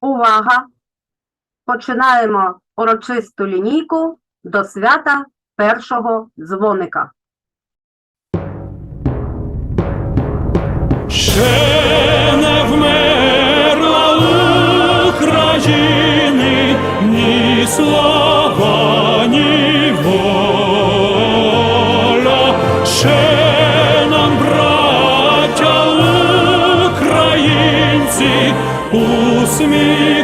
Увага! Починаємо урочисту лінійку до свята першого дзвоника. Ще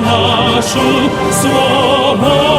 нашу свободу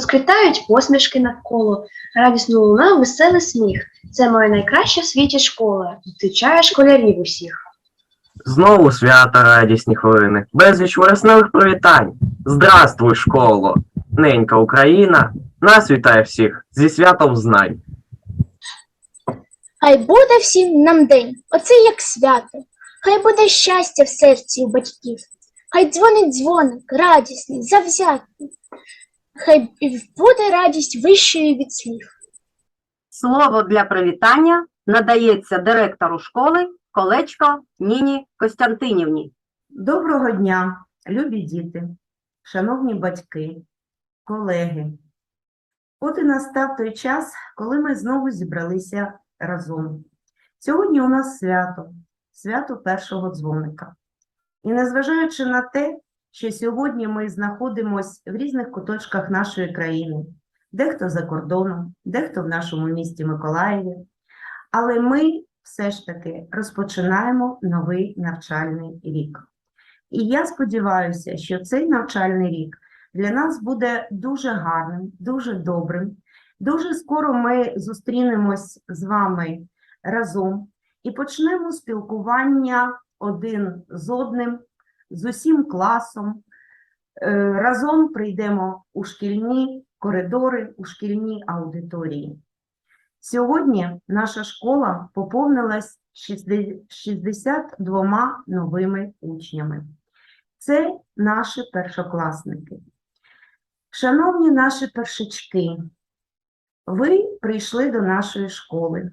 Розквітають посмішки навколо, радісно лунав веселий сміх. Це моя найкраща в світі школа, зустрічає школярів усіх. Знову свята радісні хвилини, безліч вересневих привітань. Здравствуй, школо! Ненька Україна, нас вітає всіх, зі святом знай. Хай буде всім нам день, оце як свято. Хай буде щастя в серці у батьків. Хай дзвонить дзвоник, радісний, завзятий. Хай буде радість вищою від слів. Слово для привітання надається директору школи колечко Ніні Костянтинівні. Доброго дня, любі діти, шановні батьки, колеги. От і настав той час, коли ми знову зібралися разом. Сьогодні у нас свято, свято першого дзвоника. І незважаючи на те, що сьогодні ми знаходимося в різних куточках нашої країни, дехто за кордоном, дехто в нашому місті Миколаєві, але ми все ж таки розпочинаємо новий навчальний рік. І я сподіваюся, що цей навчальний рік для нас буде дуже гарним, дуже добрим. Дуже скоро ми зустрінемось з вами разом і почнемо спілкування один з одним, з усім класом. Е, Разом прийдемо у шкільні коридори, у шкільні аудиторії. Сьогодні наша школа поповнилась 62 новими учнями. Це наші першокласники. Шановні наші першачки, ви прийшли до нашої школи.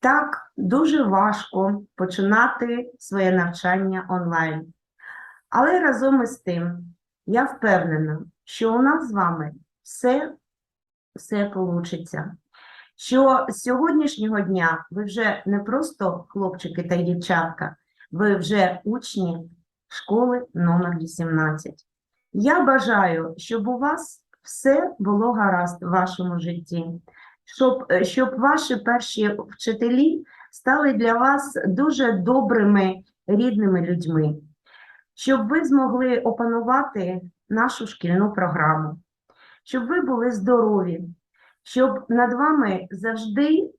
Так, дуже важко починати своє навчання онлайн. Але разом із тим, я впевнена, що у нас з вами все, все вийде. Що з сьогоднішнього дня ви вже не просто хлопчики та дівчатка, ви вже учні школи номер 18. Я бажаю, щоб у вас все було гаразд в вашому житті, щоб, щоб ваші перші вчителі стали для вас дуже добрими, рідними людьми, щоб ви змогли опанувати нашу шкільну програму, щоб ви були здорові, щоб над вами завжди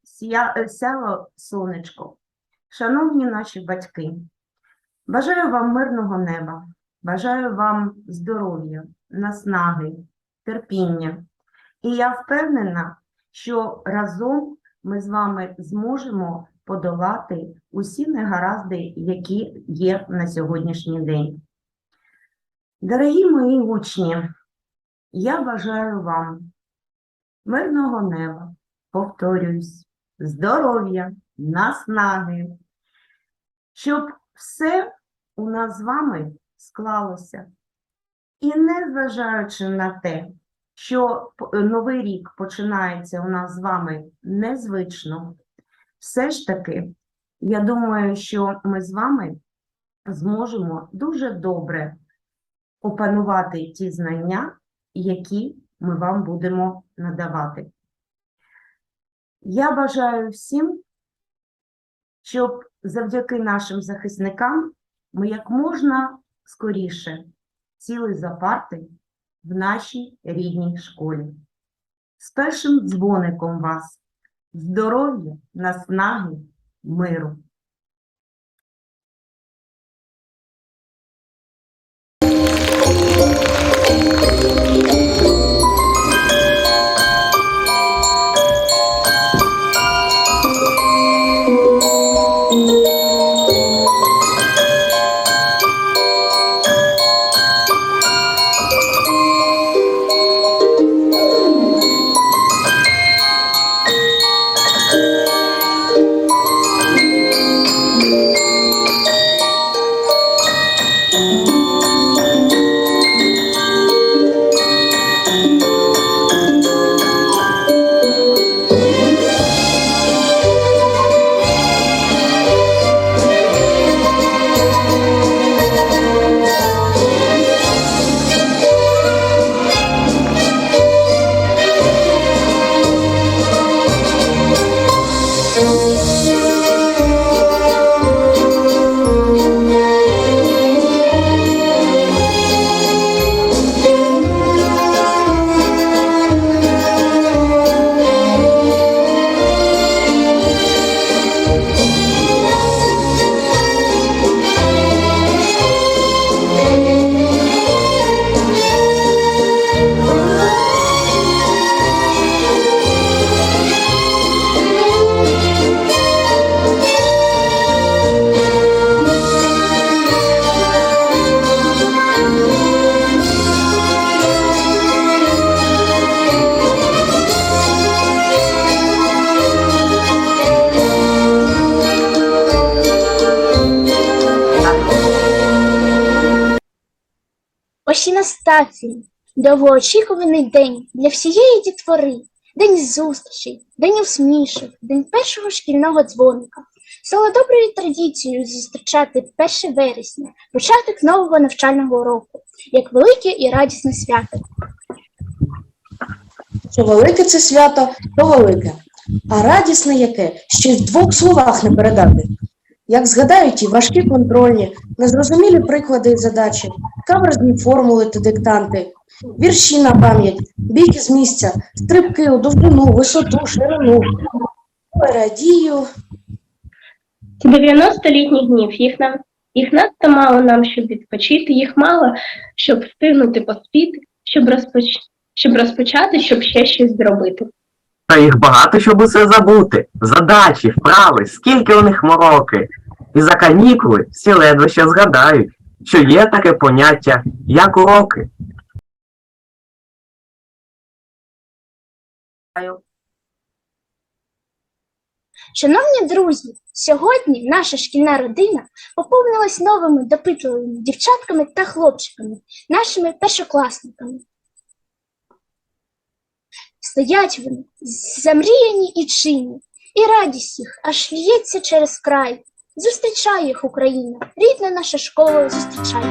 е, сяло сонечко. Шановні наші батьки, Бажаю вам мирного неба, бажаю вам здоров'я, наснаги, терпіння. І я впевнена, що разом ми з вами зможемо подолати усі негаразди, які є на сьогоднішній день. Дорогі мої учні, я бажаю вам мирного неба, повторююсь, здоров'я, наснаги, щоб все у нас з вами склалося. І незважаючи на те, що новий рік починається у нас з вами незвично, все ж таки, я думаю, що ми з вами зможемо дуже добре опанувати ті знання, які ми вам будемо надавати. Я бажаю всім, щоб завдяки нашим захисникам ми як можна скоріше сіли за парти в нашій рідній школі. З першим дзвоником вас, здоров'я, наснаги, миру. Він, довгоочікуваний день для всієї дітвори, день зустрічей, день усмішок, день першого шкільного дзвоника. Стало доброю традицією зустрічати 1 вересня, початок нового навчального року, як велике і радісне свято. Що велике це свято, то велике. А радісне яке, ще й в двох словах не передати. Як згадають і важкі контрольні, незрозумілі приклади і задачі, каверзні формули та диктанти, вірші на пам'ять, бійки з місця, стрибки у довжину, висоту, ширину. Радію, Це 90 літніх днів. Їх нам їх надто мало нам, щоб відпочити, їх мало, щоб встигнути поспіти, щоб розпоч... щоб розпочати, щоб ще щось зробити. Та їх багато, щоб усе забути. Задачі, вправи, скільки у них мороки. І за канікули всі ледве ще згадають, що є таке поняття, як уроки. Шановні друзі, сьогодні наша шкільна родина поповнилась новими допитливими дівчатками та хлопчиками, нашими першокласниками. Стоять вони, замріяні і чинні, і радість їх аж лється через край. Зустрічай їх, Україна, рідна наша школа зустрічай.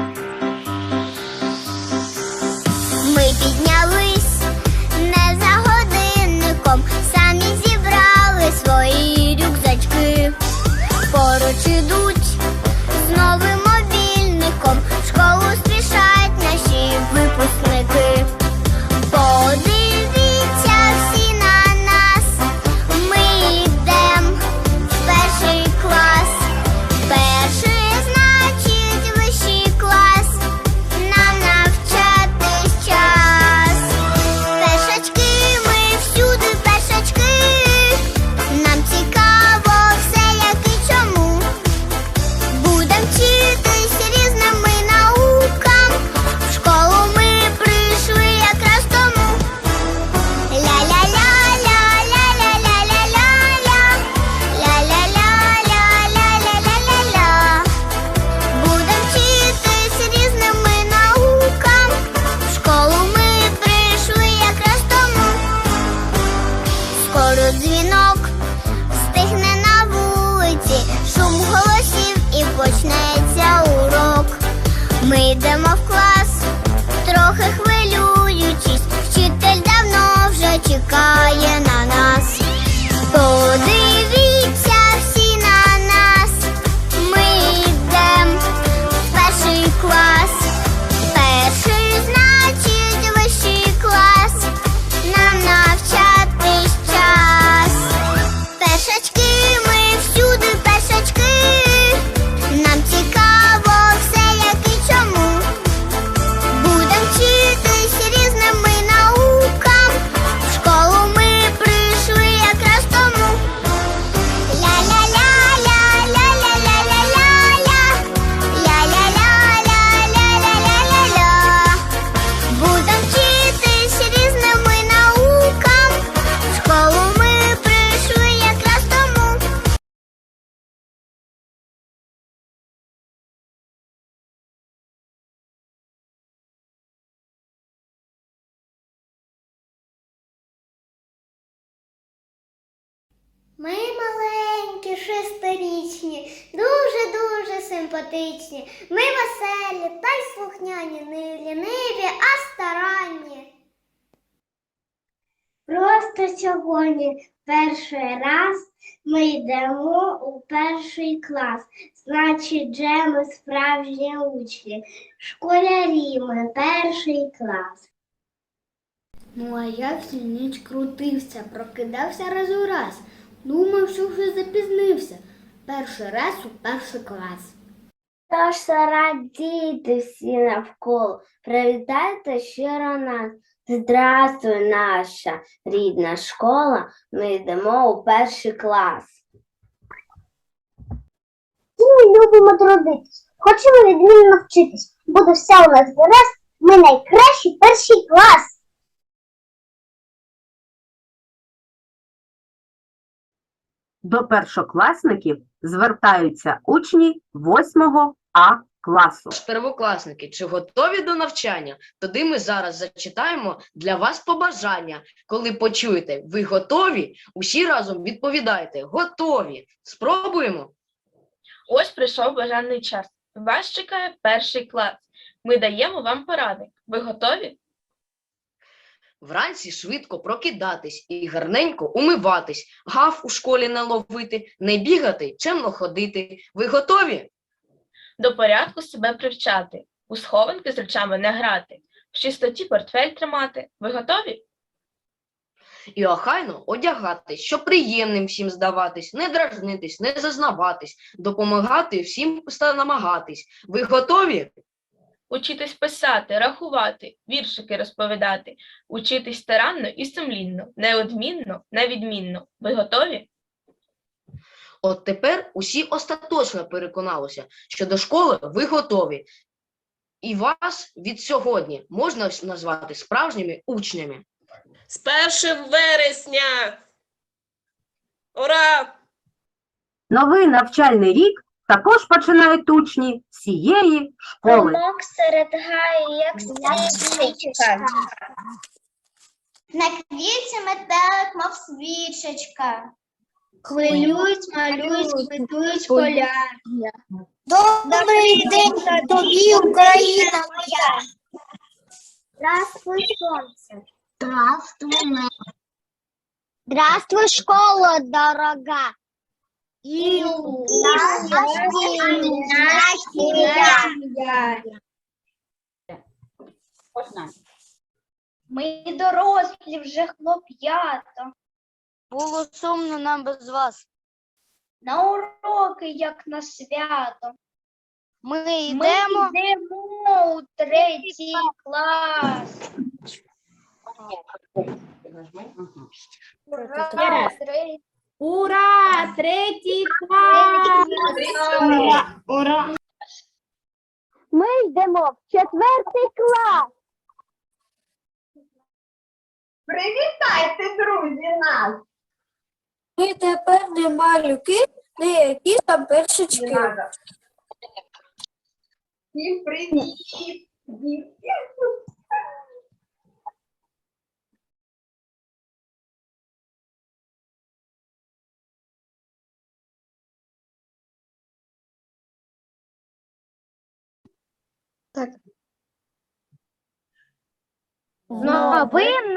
Ми маленькі, шестирічні, дуже-дуже симпатичні. Ми веселі та й слухняні, не ліниві, а старанні. Просто сьогодні перший раз ми йдемо у перший клас. Значить, же ми справжні учні. Школярі ми перший клас. Ну, а я всю ніч крутився, прокидався раз у раз. Думав, що вже запізнився. Перший раз у перший клас. Тож радійте всі навколо, привітайте щиро нас. Здравствуй, наша рідна школа. Ми йдемо у перший клас. Ми любимо трудитись, хочемо відмінно вчитись. Буде все у нас гаразд, ми найкращий перший клас. До першокласників звертаються учні 8 А класу. Первокласники, чи готові до навчання? Тоді ми зараз зачитаємо для вас побажання. Коли почуєте, ви готові, усі разом відповідаєте готові. Спробуємо. Ось прийшов бажаний час. Вас чекає перший клас. Ми даємо вам порадник. Ви готові? Вранці швидко прокидатись і гарненько умиватись, гав у школі не ловити, не бігати, чемно ходити. Ви готові? До порядку себе привчати, у схованки з речами не грати, в чистоті портфель тримати. Ви готові? І охайно одягатись, щоб приємним всім здаватись, не дражнитись, не зазнаватись, допомагати всім намагатись. Ви готові? Учитись писати, рахувати, віршики розповідати, учитись старанно і сумлінно, неодмінно, невідмінно. Ви готові? От тепер усі остаточно переконалися, що до школи ви готові. І вас від сьогодні можна назвати справжніми учнями. З 1 вересня! Ура! Новий навчальний рік також починають учні всієї школи. Мок серед гаю, як свічечка. На квітці метелик, мов свічечка. Хвилюють, малюють, квітують поля. Добрий день тобі, Україна моя. Здравствуй, сонце. Здравствуй, небо. Здравствуй, школа дорога. И Ми дорослі вже хлоп'ята. Було сумно нам без вас. На уроки, як на свято. Ми йдемо, Ми йдемо у третій клас. Ура, третій Ура! Третій клас! Ура! Ура! Ми йдемо в четвертий клас. Привітайте, друзі, нас! Ми тепер не малюки, не якісь там першачки. Всім привіт! Новим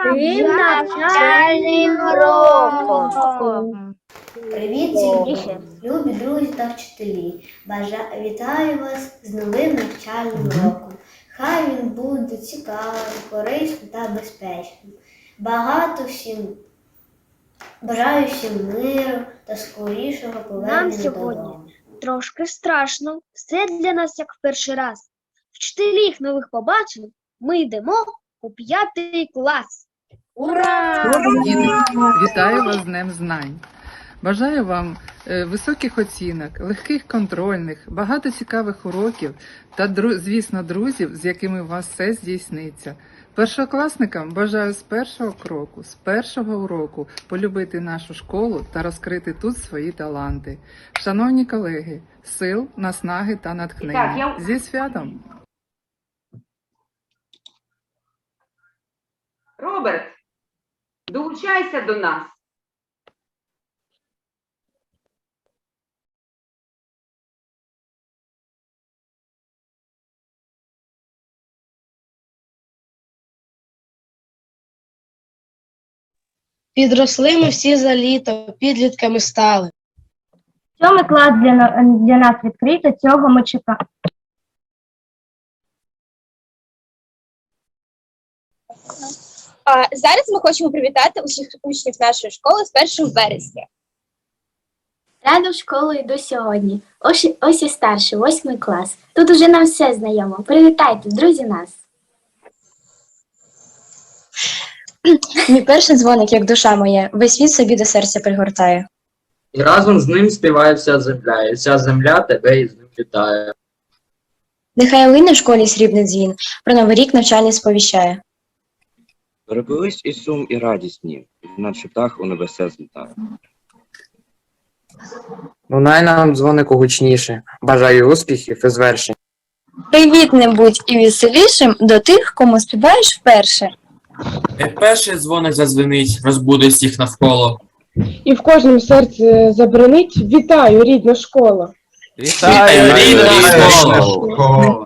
навчальним роком. Привіт всім, любі друзі та вчителі. Бажа... Вітаю вас з новим навчальним роком. Хай він буде цікавим, корисним та безпечним. Багато всім бажаю всім миру та скорішого повернення сьогодні додому. Трошки страшно. Все для нас як в перший раз. Вчителів нових побачили. Ми йдемо у п'ятий клас. Ура! Вітаю вас з Днем Знань. Бажаю вам е, високих оцінок, легких контрольних, багато цікавих уроків та, звісно, друзів, з якими у вас все здійсниться. Першокласникам бажаю з першого кроку, з першого уроку полюбити нашу школу та розкрити тут свої таланти. Шановні колеги, сил, наснаги та натхнення. Зі святом! Роберт, долучайся до нас. Підросли ми всі за літо, підлітками стали. Сьомий клас для, на- для нас відкрито, цього ми чекаємо. зараз ми хочемо привітати усіх учнів нашої школи з 1 вересня. Рано в школу йду сьогодні. Ось, ось і старший, восьмий клас. Тут уже нам все знайомо. Привітайте, друзі, нас. Мій перший дзвоник, як душа моя, весь світ собі до серця пригортає. І разом з ним співає вся земля, і вся земля тебе із ним вітає. Нехай лине в школі срібний дзвін, про новий рік навчання сповіщає. Перепились і сум, і радісні, наче птах у небеса злітає. Лунай нам дзвонику гучніше. Бажаю успіхів і звершень. Привітним будь і веселішим до тих, кому співаєш вперше. Як перший дзвоник зазвенить, розбуде всіх навколо. І в кожному серці забронить Вітаю, рідна школа! Вітаю, рідна школа.